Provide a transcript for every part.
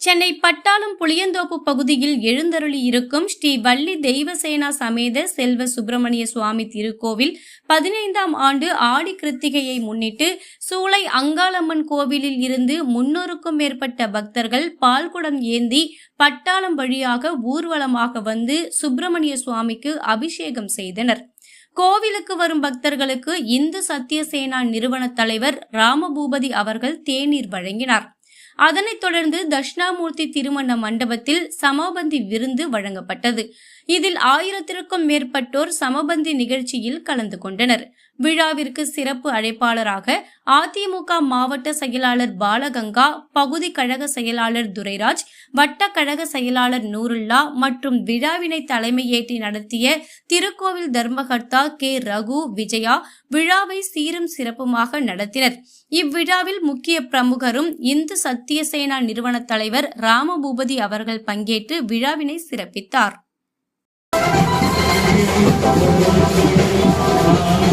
சென்னை பட்டாளம் புளியந்தோப்பு பகுதியில் எழுந்தருளி இருக்கும் ஸ்ரீ வள்ளி தெய்வசேனா சமேத செல்வ சுப்பிரமணிய சுவாமி திருக்கோவில் பதினைந்தாம் ஆண்டு ஆடி கிருத்திகையை முன்னிட்டு சூளை அங்காளம்மன் கோவிலில் இருந்து முன்னூறுக்கும் மேற்பட்ட பக்தர்கள் பால்குடம் ஏந்தி பட்டாளம் வழியாக ஊர்வலமாக வந்து சுப்பிரமணிய சுவாமிக்கு அபிஷேகம் செய்தனர். கோவிலுக்கு வரும் பக்தர்களுக்கு இந்து சத்தியசேனா நிறுவன தலைவர் ராமபூபதி அவர்கள் தேநீர் வழங்கினார். அதனைத் தொடர்ந்து தட்சிணாமூர்த்தி திருமண மண்டபத்தில் சமபந்தி விருந்து வழங்கப்பட்டது. இதில் ஆயிரத்திற்கும் மேற்பட்டோர் சமபந்தி நிகழ்ச்சியில் கலந்து கொண்டனர். விழாவிற்கு சிறப்பு அழைப்பாளராக அதிமுக மாவட்ட செயலாளர் பாலகங்கா பகுதி கழக செயலாளர் துரைராஜ் வட்ட கழக செயலாளர் நூருல்லா மற்றும் விழாவினை தலைமையேற்றி நடத்திய திருக்கோவில் தர்மகர்த்தா கே ரகு விஜயா விழாவை சீரும் சிறப்புமாக நடத்தினர். இவ்விழாவில் முக்கிய பிரமுகரும் இந்து சத்தியசேனா நிறுவன தலைவர் ராமபூபதி அவர்கள் பங்கேற்று விழாவினை சிறப்பித்தார்.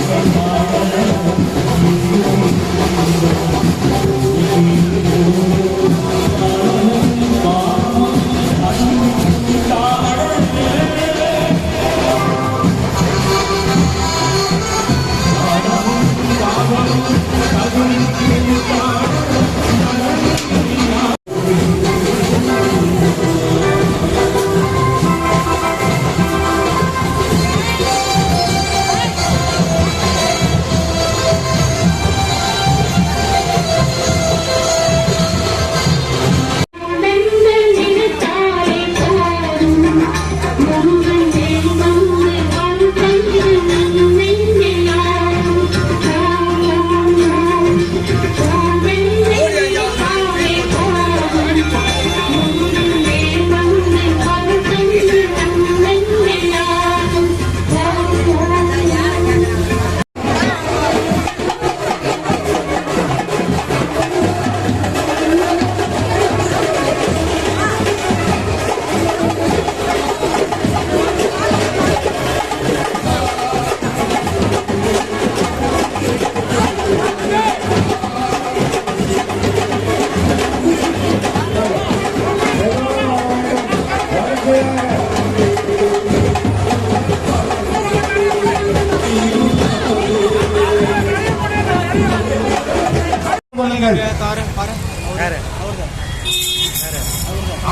Thank you.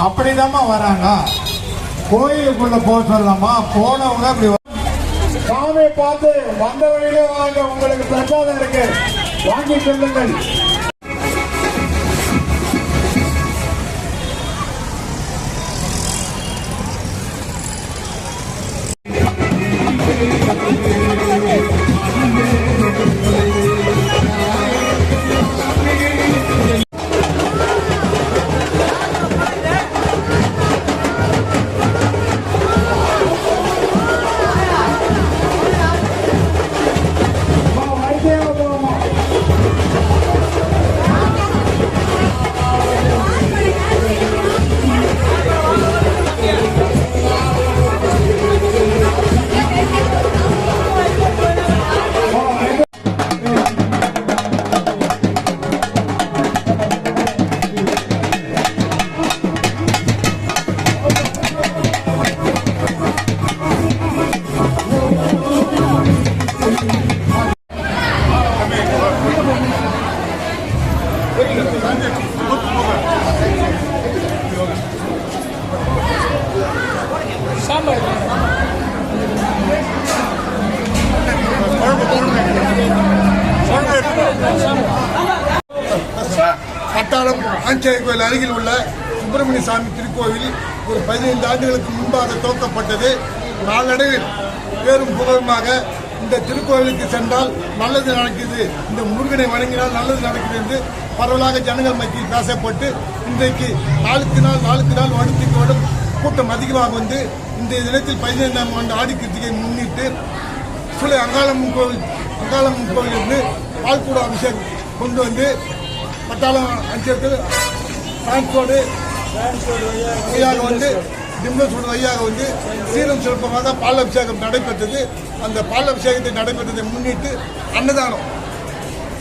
அப்படிதாம்மா வராங்க. கோயிலுக்குள்ள போக சொல்லலாமா? போனவங்க அப்படி வ- சாமி பார்த்து வந்த வழியிலே வாங்க. உங்களுக்கு பிரசாதம் இருக்கு. வாங்கி செல்லுங்கள் பட்டாளம் ஆஞ்சநேயர் கோயில் அருகில் உள்ள சுப்பிரமணிய சாமி திருக்கோவில் ஒரு பதினைந்து ஆண்டுகளுக்கு முன்பாக துவக்கப்பட்டது. நாளடைவில் பேரும் புகழுமாக இந்த திருக்கோவிலுக்கு சென்றால் நல்லது நடக்குது. இந்த முருகனை வணங்கினால் நல்லது நடக்குது என்று பரவலாக ஜனங்கள் மத்தியில் பேசப்பட்டு இன்றைக்கு நாளுக்கு நாள் நாளுக்கு நாள் வடுத்துக்கு வருடம் கூட்டம் அதிகமாக வந்து இந்த தினத்தில் பதினைந்தாம் ஆண்டு ஆடி கிருத்திகை முன்னிட்டு சுலை அங்காளம்மன் கோவில் அங்காளம்மன் கோவிலிருந்து பால்கூட அபிஷேகம் கொண்டு வந்து பட்டாளம் அஞ்சத்தில் டிரான்ஸ்போர்டு வழியாக வந்து திம்பசூடு வழியாக வந்து சீரம் சிறப்பமாக பால் அபிஷேகம் நடைபெற்றது. அந்த பால் அபிஷேகத்தை நடைபெற்றதை முன்னிட்டு அன்னதானம்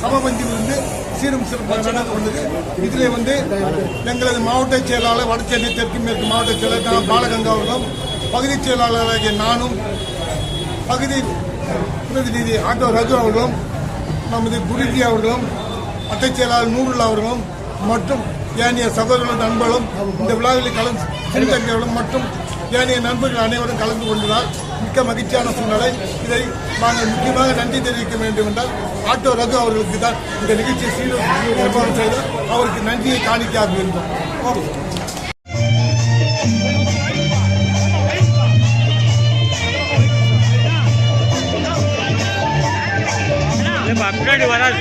சமபந்தி வந்து சீரும் சிறப்பாக நடந்து இதில் வந்து எங்களது மாவட்ட செயலாளர் வடசென்னை தெற்கு மேற்கு மாவட்ட செயலாளர் பாலகங்கா அவர்களும் பகுதி செயலாளராகிய நானும் பகுதி பிரதிநிதி ஆட்டோ ரகு அவர்களும் நமது குருஜி அவர்களும் அட்டை செயலாளர் நூருல்லா அவர்களும் மற்றும் ஏனைய சகோதரர்களும் நண்பர்களும் இந்த விழாவில் கலந்து சிறுத்தங்கைகளும் மற்றும் ஏனைய நண்பர்கள் அனைவரும் கலந்து கொண்டதால் மிக்க மகிழ்ச்சியான சூழ்நிலை. இதை நாங்கள் முக்கியமாக நன்றி தெரிவிக்க வேண்டும் என்றால் ஆட்டோ ரகு அவர்களுக்கு தான் இந்த நிகழ்ச்சியை சீரும் ஏற்பாடு செய்தார் அவருக்கு நன்றியை காணிக்காக இருந்தோம் ஓகே பின்னாடி வராது